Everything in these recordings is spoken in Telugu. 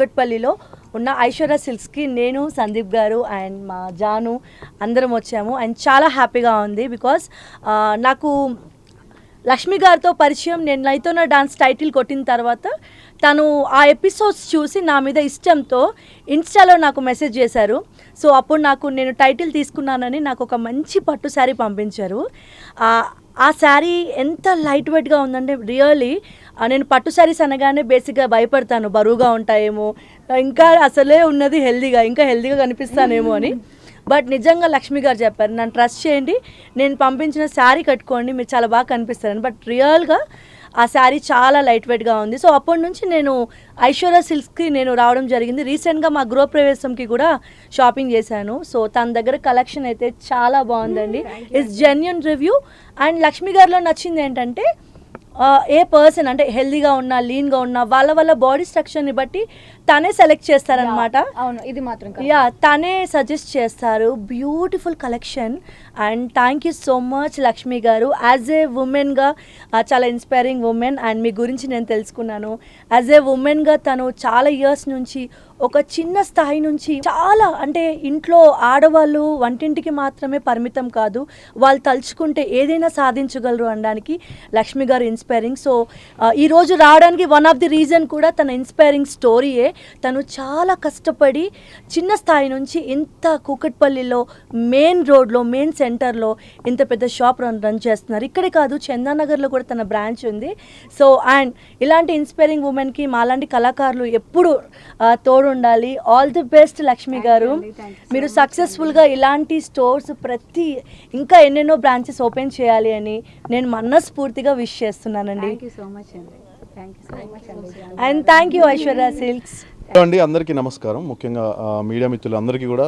కూకట్పల్లిలో ఉన్న ఐశ్వర్య సిల్క్స్కి నేను సందీప్ గారు అండ్ మా జాను అందరం వచ్చాము. అండ్ చాలా హ్యాపీగా ఉంది బికాస్ నాకు లక్ష్మి గారితో పరిచయం నేను నైతోన డాన్స్ టైటిల్ కొట్టిన తర్వాత తను ఆ ఎపిసోడ్స్ చూసి నా మీద ఇష్టంతో ఇన్స్టాలో నాకు మెసేజ్ చేశారు. సో అప్పుడు నాకు నేను టైటిల్ తీసుకున్నానని నాకు ఒక మంచి పట్టు శారీ పంపించారు. ఆ, ఆ శారీ ఎంత లైట్ వెయిట్గా ఉందంటే రియల్లీ నేను పట్టు శారీస్ అనగానే బేసిక్గా భయపడతాను. బరువుగా ఉంటాయేమో. ఇంకా అసలే ఉన్నది హెల్దీగా ఇంకా హెల్దీగా కనిపిస్తానేమో అని. బట్ నిజంగా లక్ష్మి గారు చెప్పారు నన్ను ట్రస్ట్ చేయండి. నేను పంపించిన శారీ కట్టుకోండి. మీరు చాలా బాగా కనిపిస్తారని. బట్ రియల్గా ఆ శారీ చాలా లైట్ వెయిట్గా ఉంది. సో అప్పటి నుంచి నేను ఐశ్వర్య సిల్క్స్కి నేను రావడం జరిగింది. రీసెంట్గా మా గృహప్రవేశంకి కూడా షాపింగ్ చేశాను. సో తన దగ్గర కలెక్షన్ అయితే చాలా బాగుందండి. It's genuine review and Lakshmi గారిలో నచ్చింది ఏంటంటే ఏ పర్సన్ అంటే హెల్దీగా ఉన్నా లీన్గా ఉన్నా వాళ్ళ వాళ్ళ బాడీ స్ట్రక్చర్ని బట్టి తనే సెలెక్ట్ చేస్తారనమాట అవును ఇది మాత్రం. యా తనే సజెస్ట్ చేస్తారు. Beautiful collection and thank you so much Lakshmi గారు. యాజ్ ఏ ఉమెన్గా చాలా ఇన్స్పైరింగ్ ఉమెన్ అండ్ మీ గురించి నేను తెలుసుకున్నాను. యాజ్ ఏ ఉమెన్గా తను చాలా ఇయర్స్ నుంచి ఒక చిన్న స్థాయి నుంచి చాలా అంటే ఇంట్లో ఆడవాళ్ళు వంటింటికి మాత్రమే పరిమితం కాదు వాళ్ళు తలుచుకుంటే ఏదైనా సాధించగలరు అనడానికి లక్ష్మి గారు ఇన్స్పైరింగ్ సో ఈరోజు రావడానికి వన్ ఆఫ్ ది రీజన్ కూడా తన ఇన్స్పైరింగ్ స్టోరీయే తను చాలా కష్టపడి చిన్న స్థాయి నుంచి ఇంత కూకట్పల్లిలో మెయిన్ రోడ్లో మెయిన్ సెంటర్లో ఇంత పెద్ద షాప్ రన్ రన్ చేస్తున్నారు. ఇక్కడే కాదు చందానగర్లో కూడా తన బ్రాంచ్ ఉంది. సో అండ్ ఇలాంటి ఇన్స్పైరింగ్ ఉమెన్కి మాలాంటి కళాకారులు ఎప్పుడు తోడు తోడుండాలి ఆల్ ది బెస్ట్ లక్ష్మి గారు. మీరు సక్సెస్ఫుల్గా ఇలాంటి స్టోర్స్ ప్రతి ఇంకా ఎన్నెన్నో బ్రాంచెస్ ఓపెన్ చేయాలి అని నేను మనస్ఫూర్తిగా విష్ చేస్తున్నానండి. థ్యాంక్ యూ సో మచ్ అండి. థ్యాంక్ యూ ఐశ్వర్య సిల్క్స్ అండి. అందరికీ నమస్కారం. ముఖ్యంగా మీడియా మిత్రులందరికీ కూడా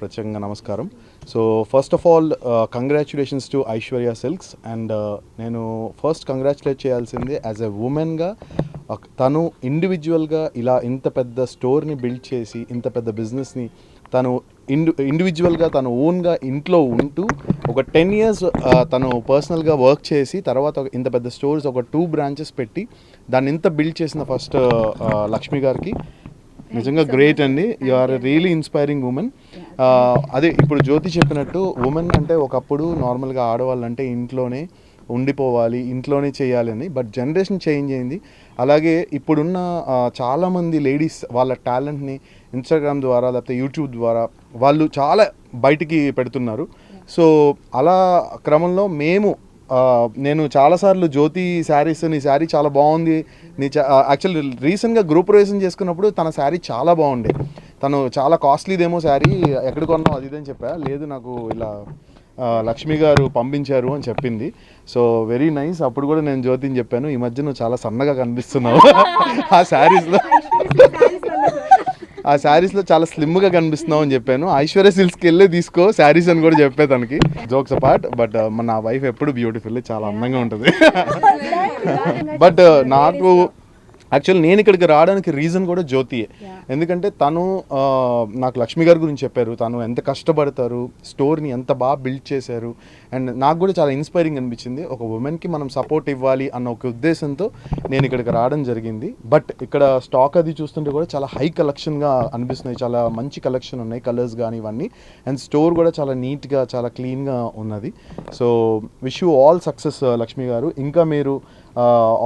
ప్రత్యేకంగా నమస్కారం. So first of all congratulations to Aishwarya silks and నేను ఫస్ట్ కంగ్రాచులేట్ చేయాల్సింది యాజ్ ఎ ఉమెన్గా తను ఇండివిజువల్గా ఇలా ఇంత పెద్ద స్టోర్ని బిల్డ్ చేసి ఇంత పెద్ద బిజినెస్ని తను ఇండి ఇండివిజువల్గా తను ఓన్గా ఇంట్లో ఉంటూ ఒక టెన్ ఇయర్స్ తను పర్సనల్గా వర్క్ చేసి తర్వాత ఒక ఇంత పెద్ద స్టోర్స్ ఒక టూ బ్రాంచెస్ పెట్టి దాన్ని ఇంత బిల్డ్ చేసిన ఫస్ట్ లక్ష్మి గారికి. నిజంగా గ్రేట్ అండి. You are really inspiring women అదే ఇప్పుడు జ్యోతి చెప్పినట్టు ఉమెన్ అంటే ఒకప్పుడు నార్మల్గా ఆడవాళ్ళు అంటే ఇంట్లోనే ఉండిపోవాలి ఇంట్లోనే చేయాలని బట్ జనరేషన్ చేంజ్ అయింది. అలాగే ఇప్పుడున్న చాలామంది లేడీస్ వాళ్ళ టాలెంట్ని ఇన్స్టాగ్రామ్ ద్వారా లేకపోతే యూట్యూబ్ ద్వారా వాళ్ళు చాలా బయటికి పెడుతున్నారు. సో అలా క్రమంలో మేము నేను చాలాసార్లు జ్యోతి శారీస్ నీ శారీ చాలా బాగుంది నీ యాక్చువల్ రీసెంట్గా గ్రూప్ ప్రవేశం చేసుకున్నప్పుడు తన శారీ చాలా బాగుండే. తను చాలా కాస్ట్లీదేమో శారీ ఎక్కడ కొన్నావు? అది ఇది అని చెప్పా. లేదు నాకు ఇలా లక్ష్మి గారు పంపించారు అని చెప్పింది. సో వెరీ నైస్ అప్పుడు కూడా నేను జ్యోతిని చెప్పాను ఈ మధ్య నువ్వు చాలా సన్నగా కనిపిస్తున్నావు. ఆ శారీస్లో ఆ శారీస్లో చాలా స్లిమ్గా కనిపిస్తున్నావు అని చెప్పాను. ఐశ్వర్య సిల్క్స్కి వెళ్ళి తీసుకో శారీస్ అని కూడా చెప్పే తనకి. జోక్స్ అపార్ట్ బట్ మన వైఫ్ ఎప్పుడు బ్యూటిఫుల్ చాలా అందంగా ఉంటుంది. బట్ నాకు యాక్చువల్ నేను ఇక్కడికి రావడానికి రీజన్ కూడా జ్యోతియే. ఎందుకంటే తను నాకు లక్ష్మి గారి గురించి చెప్పారు. తను ఎంత కష్టపడతారు స్టోర్ని ఎంత బాగా బిల్డ్ చేశారు. అండ్ నాకు కూడా చాలా ఇన్స్పైరింగ్ అనిపించింది. ఒక ఉమెన్కి మనం సపోర్ట్ ఇవ్వాలి అన్న ఒక ఉద్దేశంతో నేను ఇక్కడికి రావడం జరిగింది. బట్ ఇక్కడ స్టాక్ అది చూస్తుంటే కూడా చాలా హై కలెక్షన్గా అనిపిస్తున్నాయి. చాలా మంచి కలెక్షన్ ఉన్నాయి కలర్స్ కానీ ఇవన్నీ. అండ్ స్టోర్ కూడా చాలా నీట్గా చాలా క్లీన్గా ఉన్నది. So wish you all success Lakshmi గారు. ఇంకా మీరు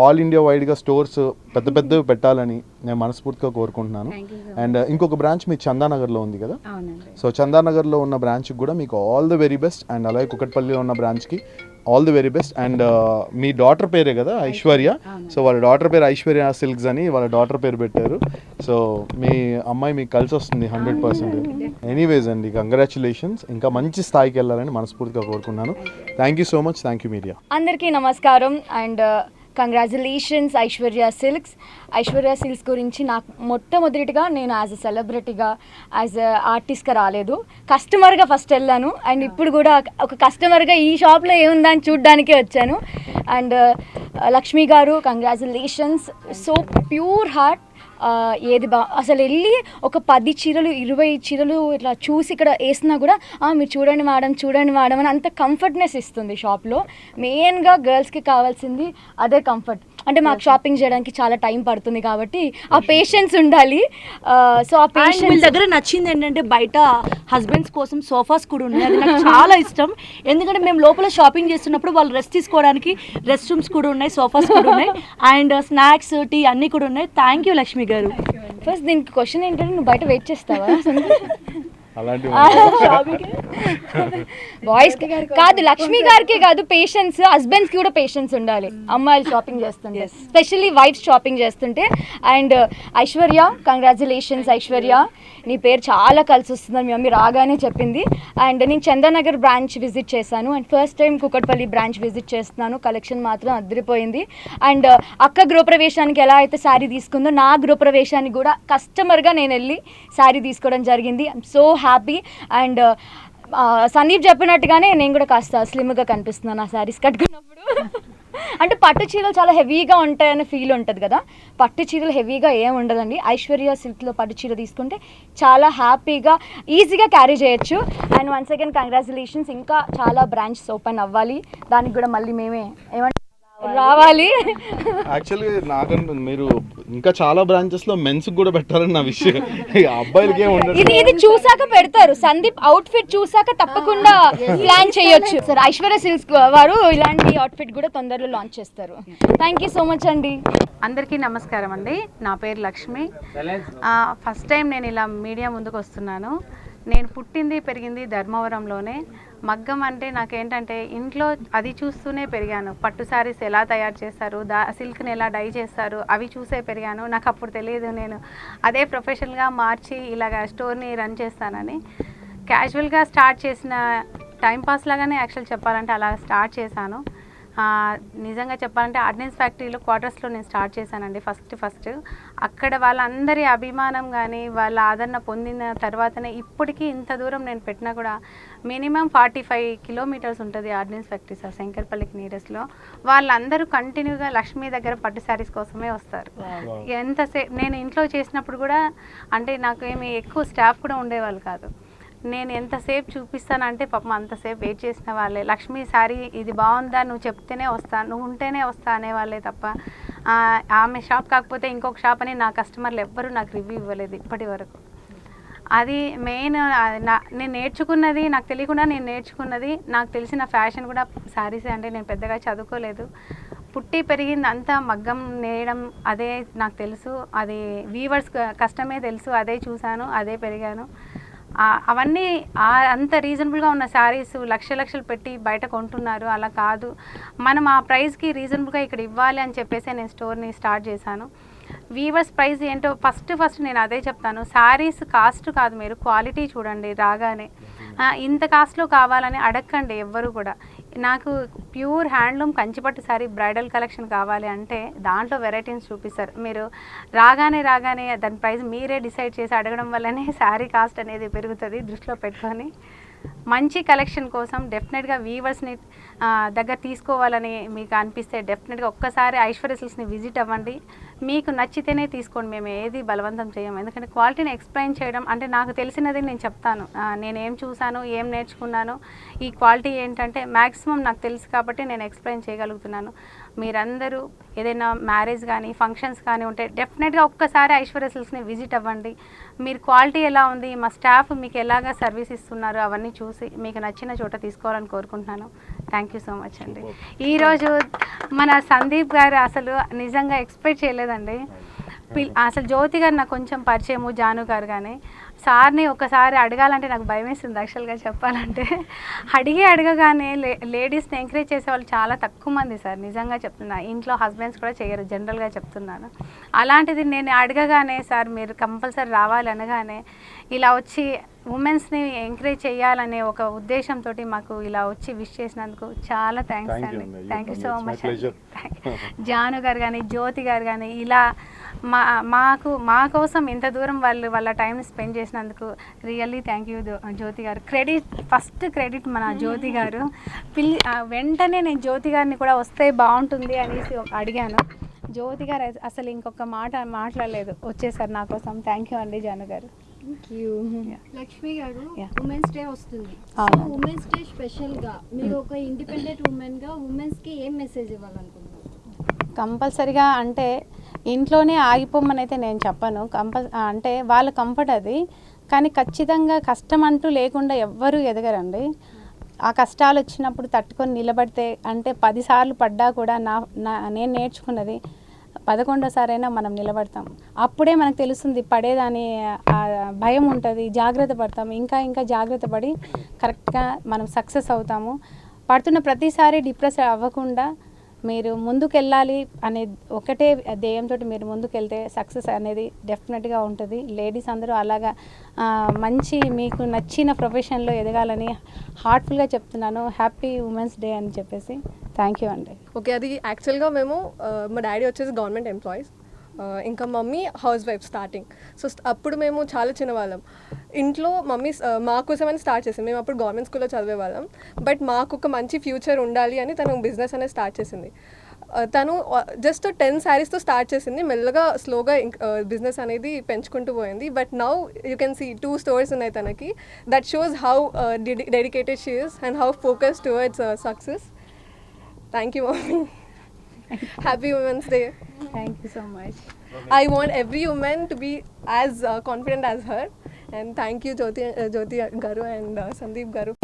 ఆల్ ఇండియా వైడ్గా స్టోర్స్ పెద్ద పెద్దవి పెట్టాలని నేను మనస్ఫూర్తిగా కోరుకుంటున్నాను. అండ్ ఇంకొక బ్రాంచ్ మీ చందానగర్లో ఉంది కదా? అవునండి. సో చందానగర్లో ఉన్న బ్రాంచ్కి కూడా మీకు all the very best and అలాగే కుకట్పల్లిలో ఉన్న బ్రాంచ్కి all the very best and me daughter పేరే కదా ఐశ్వర్య సో వాళ్ళ డాటర్ పేరు ఐశ్వర్య సిల్క్స్ అని వాళ్ళ డాటర్ పేరు పెట్టారు. సో మీ అమ్మాయి మీకు కలిసి వస్తుంది హండ్రెడ్ పర్సెంట్ ఎనీవేస్ అండి కంగ్రాచులేషన్స్ ఇంకా మంచి స్థాయికి వెళ్ళాలని మనస్ఫూర్తిగా కోరుకున్నాను. Thank you so much thank you media అందరికీ నమస్కారం. And congratulations Aishwarya silks Aishwarya silks గురించి నాకు మొట్టమొదటిగా నేను యాజ్ అ సెలబ్రిటీగా యాజ్ అ ఆర్టిస్ట్గా రాలేదు. కస్టమర్గా ఫస్ట్ వెళ్ళాను. అండ్ ఇప్పుడు కూడా ఒక కస్టమర్గా ఈ షాప్లో ఏముందని చూడ్డానికే వచ్చాను. అండ్ లక్ష్మి గారు కంగ్రాచులేషన్స్ సో ప్యూర్ హార్ట్ ఏది బా అసలు వెళ్ళి ఒక పది చీరలు ఇరవై చీరలు ఇట్లా చూసి ఇక్కడ వేసినా కూడా మీరు చూడండి మేడం చూడండి మేడం అని అంత కంఫర్ట్నెస్ ఇస్తుంది షాప్లో మెయిన్గా గర్ల్స్కి కావాల్సింది అదే కంఫర్ట్ అంటే మాకు షాపింగ్ చేయడానికి చాలా టైం పడుతుంది కాబట్టి ఆ పేషెన్స్ ఉండాలి. సో ఆ పేషెన్స్ దగ్గర నచ్చింది ఏంటంటే బయట హస్బెండ్స్ కోసం సోఫాస్ కూడా ఉన్నాయి. అది నాకు చాలా ఇష్టం. ఎందుకంటే మేము లోపల షాపింగ్ చేస్తున్నప్పుడు వాళ్ళు రెస్ట్ తీసుకోవడానికి రెస్ట్ రూమ్స్ కూడా ఉన్నాయి సోఫాస్ కూడా ఉన్నాయి. అండ్ స్నాక్స్ టీ అన్నీ కూడా ఉన్నాయి. థ్యాంక్ యూ లక్ష్మి గారు. ఫస్ట్ దీనికి క్వశ్చన్ ఏంటంటే నువ్వు బయట వెయిట్ చేస్తావా? అలాంటి బాయ్స్ కాదు లక్ష్మి గారికి కాదు పేషెన్స్ హస్బెండ్స్కి కూడా పేషెన్స్ ఉండాలి. అమ్మాయిలు షాపింగ్ చేస్తుంటే. స్పెషల్లీ వైఫ్ షాపింగ్ చేస్తుంటే. And Aishwarya congratulations Aishwarya. నీ పేరు చాలా కలిసి వస్తుందని మీ మమ్మీ రాగానే చెప్పింది. అండ్ నేను చందానగర్ బ్రాంచ్ విజిట్ చేశాను. And first time Kukatpalli branch visit చేస్తున్నాను. కలెక్షన్ మాత్రం అదిరిపోయింది. అండ్ అక్క గృహప్రవేశానికి ఎలా అయితే శారీ తీసుకుందో నా గృహప్రవేశానికి కూడా కస్టమర్గా నేను వెళ్ళి శారీ తీసుకోవడం జరిగింది. I'm so happy happy and Sandeep చెప్పినట్టుగానే నేను కూడా కాస్త స్లిమ్గా కనిపిస్తున్నాను ఆ శారీస్ కట్టుకున్నప్పుడు. అంటే పట్టు చీరలు చాలా హెవీగా ఉంటాయని ఫీల్ ఉంటుంది కదా. పట్టు చీరలు హెవీగా ఏం ఉండదండి. ఐశ్వర్య సిల్క్లో పట్టు చీర తీసుకుంటే చాలా హ్యాపీగా ఈజీగా క్యారీ చేయొచ్చు. అండ్ వన్స్ అగైన్ కంగ్రాచులేషన్స్ ఇంకా చాలా బ్రాంచెస్ ఓపెన్ అవ్వాలి. దానికి కూడా మళ్ళీ మేమే ఏమంటారు రావాలి. యాక్చువల్గా నాకన్నా మీరు ఇంకా చాలా బ్రాంచెస్లో మెన్స్ కూడా పెట్టారని నా విషయం. అబ్బాయిలకి ఏం ఉండదు. ఇది ఇది చూసాక పెడతారు. సందీప్ అవుట్ ఫిట్ చూసాక తప్పకుండా ప్లాన్ చేయొచ్చు. సార్ ఐశ్వర్య సిల్క్స్ వారు ఇలాంటి అవుట్ ఫిట్ కూడా తొందరలో లాంచ్ చేస్తారు. థ్యాంక్ యూ సో మచ్ అండి. అందరికీ నమస్కారం అండి. నా పేరు లక్ష్మి. ఫస్ట్ టైం నేను ఇలా మీడియా ముందుకు వస్తున్నాను. నేను పుట్టింది పెరిగింది ధర్మవరంలోనే. మగ్గం అంటే నాకేంటంటే ఇంట్లో అది చూస్తూనే పెరిగాను. పట్టు శారీస్ ఎలా తయారు చేస్తారు దా సిల్క్ని ఎలా డై చేస్తారు అవి చూసే పెరిగాను. నాకు అప్పుడు తెలియదు నేను. అదే ప్రొఫెషనల్గా మార్చి ఇలాగ స్టోర్ని రన్ చేస్తానని. క్యాజువల్గా స్టార్ట్ చేసిన టైం పాస్ లాగానే యాక్చువల్ చెప్పాలంటే అలా స్టార్ట్ చేశాను. నిజంగా చెప్పాలంటే ఆర్డినెన్స్ ఫ్యాక్టరీలో క్వార్టర్స్లో నేను స్టార్ట్ చేశానండి ఫస్ట్ ఫస్ట్. అక్కడ వాళ్ళందరి అభిమానం కానీ వాళ్ళ ఆదరణ పొందిన తర్వాతనే ఇప్పటికీ ఇంత దూరం నేను పెట్టినా కూడా మినిమం ఫార్టీ ఫైవ్ కిలోమీటర్స్ ఉంటుంది ఆర్డినెన్స్ ఫ్యాక్టరీ సార్ శంకర్పల్లికి నియరెస్ట్లో వాళ్ళందరూ కంటిన్యూగా లక్ష్మీ దగ్గర పట్టు శారీస్ కోసమే వస్తారు. ఎంతసేపు నేను ఇంట్లో చేసినప్పుడు కూడా అంటే నాకు ఏమి ఎక్కువ స్టాఫ్ కూడా ఉండేవాళ్ళు కాదు. నేను ఎంతసేపు చూపిస్తానంటే పాపం అంతసేపు వెయిట్ చేసిన వాళ్ళే. లక్ష్మీ సారీ ఇది బాగుందా? నువ్వు చెప్తేనే వస్తా నువ్వు ఉంటేనే వస్తా అనేవాళ్ళే తప్ప ఆమె షాప్ కాకపోతే ఇంకొక షాప్ అని నా కస్టమర్లు ఎవ్వరూ నాకు రివ్యూ ఇవ్వలేదు ఇప్పటి వరకు. అది మెయిన్ నా నేను నేర్చుకున్నది నాకు తెలియకుండా నేను నేర్చుకున్నది నాకు తెలిసిన ఫ్యాషన్ కూడా శారీసే అంటే నేను పెద్దగా చదువుకోలేదు. పుట్టి పెరిగింది అంతా మగ్గం నేయడం అదే నాకు తెలుసు. అది వీవర్స్ కష్టమే తెలుసు. అదే చూశాను అదే పెరిగాను. అవన్నీ అంత రీజనబుల్గా ఉన్న శారీస్ లక్ష లక్షలు పెట్టి బయట కొంటున్నారు. అలా కాదు. మనం ఆ ప్రైస్కి రీజనబుల్గా ఇక్కడ ఇవ్వాలి అని చెప్పేసి నేను స్టోర్ని స్టార్ట్ చేశాను. వీవర్స్ ప్రైస్ ఏంటో ఫస్ట్ ఫస్ట్ నేను అదే చెప్తాను. శారీస్ కాస్ట్ కాదు మీరు. క్వాలిటీ చూడండి రాగానే. ఇంత కాస్ట్లో కావాలని అడగండి ఎవ్వరు కూడా. నాకు ప్యూర్ హ్యాండ్లూమ్ కంచిపట్టు శారీ బ్రైడల్ కలెక్షన్ కావాలి అంటే దాంట్లో వెరైటీస్ చూపిస్తారు. మీరు రాగానే రాగానే దాని ప్రైస్ మీరే డిసైడ్ చేసి అడగడం వల్లనే శారీ కాస్ట్ అనేది పెరుగుతుంది దృష్టిలో పెట్టుకొని. మంచి కలెక్షన్ కోసం డెఫినెట్గా వీవర్స్ని దగ్గర తీసుకోవాలని మీకు అనిపిస్తే డెఫినెట్గా ఒక్కసారి ఐశ్వర్య సిల్స్ని విజిట్ అవ్వండి. మీకు నచ్చితేనే తీసుకోండి. మేము ఏది బలవంతం చేయము ఎందుకంటే క్వాలిటీని ఎక్స్ప్లెయిన్ చేయడం అంటే నాకు తెలిసినది నేను చెప్తాను. నేను ఏం చూశాను ఏం నేర్చుకున్నాను ఈ క్వాలిటీ ఏంటంటే మ్యాక్సిమం నాకు తెలుసు కాబట్టి నేను ఎక్స్ప్లెయిన్ చేయగలుగుతున్నాను. మీరందరూ ఏదైనా మ్యారేజ్ కానీ ఫంక్షన్స్ కానీ ఉంటే డెఫినెట్గా ఒక్కసారి ఐశ్వర్య సిల్స్ని విజిట్ అవ్వండి. మీరు క్వాలిటీ ఎలా ఉంది మా స్టాఫ్ మీకు ఎలాగా సర్వీస్ ఇస్తున్నారు అవన్నీ చూసి మీకు నచ్చిన చోట తీసుకోవాలని కోరుకుంటున్నాను. థ్యాంక్ యూ సో మచ్ అండి. ఈరోజు మన సందీప్ గారు అసలు నిజంగా ఎక్స్పెక్ట్ చేయలేదండి. పిల్ అసలు జ్యోతి గారు నాకు కొంచెం పరిచయము జాను గారు కానీ సార్ని ఒకసారి అడగాలంటే నాకు భయం వేస్తుంది యాక్చువల్గా చెప్పాలంటే. అడిగి అడగగానే లే లేడీస్ని ఎంకరేజ్ చేసే వాళ్ళు చాలా తక్కువ మంది సార్ నిజంగా చెప్తున్నా. ఇంట్లో హస్బెండ్స్ కూడా చేయరు జనరల్గా చెప్తున్నాను. అలాంటిది నేను అడగగానే సార్ మీరు కంపల్సరీ రావాలి అనగానే ఇలా వచ్చి ఉమెన్స్ని ఎంకరేజ్ చేయాలనే ఒక ఉద్దేశంతో మాకు ఇలా వచ్చి విష్ చేసినందుకు చాలా థ్యాంక్స్ అండి. Thank you so much. Janu గారు కానీ జ్యోతి గారు కానీ ఇలా మా మాకు మా కోసం ఇంత దూరం వాళ్ళు వాళ్ళ టైం స్పెండ్ చేసినందుకు రియల్లీ థ్యాంక్ యూ జ్యోతి గారు. క్రెడిట్ ఫస్ట్ క్రెడిట్ మన జ్యోతి గారు. పిల్లి వెంటనే నేను జ్యోతి గారిని కూడా వస్తే బాగుంటుంది అనేసి అడిగాను. జ్యోతి గారు అస- అసలు ఇంకొక మాట మాట్లాడలేదు. వచ్చేసారు నా కోసం. థ్యాంక్ యూ అండి జాను గారు. లక్ష్మి గారు. ఉమెన్స్ డే వస్తుంది. ఉమెన్స్ డే స్పెషల్గా మీరు ఒక ఇండిపెండెంట్ ఉమెన్గా ఉమెన్స్కి ఏం మెసేజ్ ఇవ్వాలనుకుంటున్నారు? కంపల్సరిగా అంటే ఇంట్లోనే ఆగిపోమని అయితే నేను చెప్పను. కంపల్ అంటే వాళ్ళ కంఫర్ట్ అది. కానీ ఖచ్చితంగా కష్టం అంటూ లేకుండా ఎవ్వరూ ఎదగరండి. ఆ కష్టాలు వచ్చినప్పుడు తట్టుకొని నిలబడితే అంటే పదిసార్లు పడ్డా కూడా నా నా నేను నేర్చుకున్నది పదకొండోసారైనా మనం నిలబడతాం. అప్పుడే మనకు తెలుస్తుంది పడేదాని భయం ఉంటుంది జాగ్రత్త పడతాం. ఇంకా ఇంకా జాగ్రత్త పడి కరెక్ట్గా మనం సక్సెస్ అవుతాము. పడుతున్న ప్రతిసారి డిప్రెస్ అవ్వకుండా మీరు ముందుకెళ్ళాలి అనే ఒకటే ధ్యేయంతో మీరు ముందుకెళ్తే సక్సెస్ అనేది డెఫినెట్గా ఉంటుంది. లేడీస్ అందరూ అలాగా మంచి మీకు నచ్చిన ప్రొఫెషన్లో ఎదగాలని హార్ట్ఫుల్గా చెప్తున్నాను. హ్యాపీ ఉమెన్స్ డే అని చెప్పేసి. థ్యాంక్ యూ అండి. ఓకే అది యాక్చువల్గా మేము మా డాడీ వచ్చేసి గవర్నమెంట్ ఎంప్లాయీస్. ఇంకా mummy house wife starting. So అప్పుడు మేము చాలా చిన్నవాళ్ళం. ఇంట్లో మమ్మీ మా కోసమని స్టార్ట్ చేసింది. మేము అప్పుడు గవర్నమెంట్ స్కూల్లో చదివే వాళ్ళం బట్ మాకు ఒక మంచి ఫ్యూచర్ ఉండాలి అని తను బిజినెస్ అనేది స్టార్ట్ చేసింది. తను జస్ట్ టెన్ శారీస్తో స్టార్ట్ చేసింది. మెల్లగా స్లోగా బిజినెస్ అనేది పెంచుకుంటూ పోయింది. But now you can see two stores ఉన్నాయి తనకి. That shows how dedicated she is and how focus towards success Thank you, mommy. Happy Women's Day. Thank you so much want every woman to be as uh, confident as her. You, Jyoti, uh, Jyoti Garu and uh, Sandeep Garu,